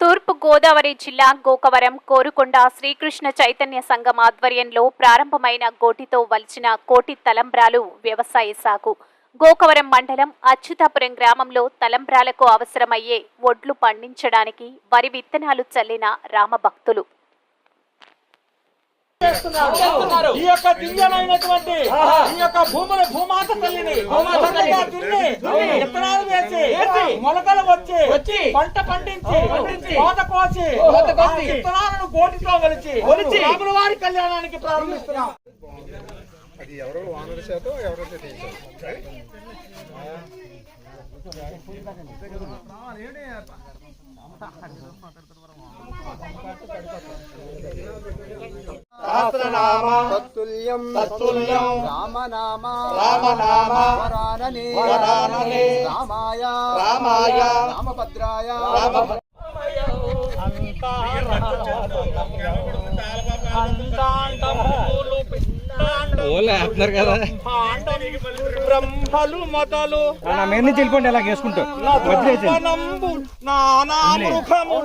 తూర్పు గోదావరి జిల్లా గోకవరం కోరుకొండ శ్రీకృష్ణ చైతన్య సంఘం ఆధ్వర్యంలో ప్రారంభమైన గోటితో వలిచిన కోటి తలంబ్రాలు వ్యవసాయ సాగు. గోకవరం మండలం అచ్యుతాపురం గ్రామంలో తలంబ్రాలకు అవసరమయ్యే ఒడ్లు పండించడానికి వరి విత్తనాలు చల్లిన రామభక్తులు ఈ యొక్క దివ్యమైనటువంటి ఈ యొక్క భూముల భూమాత తల్లిని విత్తనాలు వేసి మొలకలు వచ్చి వచ్చి పంట పండించి కోత కోసి ఆ విత్తనాలను గోటితో వలిచి రాముల వారి కళ్యాణానికి ప్రారంభిస్తున్నాం. అది ఎవరో వానర చేత ఎవరో చేత సహస్రనామ. తత్తుల్యం తత్తుల్యం రామనామ. రామనామ. వరాననే. వరాననే. రామాయ. రామాయ. రామభద్రాయ. రామ బ్రహ్మలు మొదలు. నా మీద నుంచి వెళ్ళిపోండి అలా వేసుకుంటూ వదిలేసి నానామృగము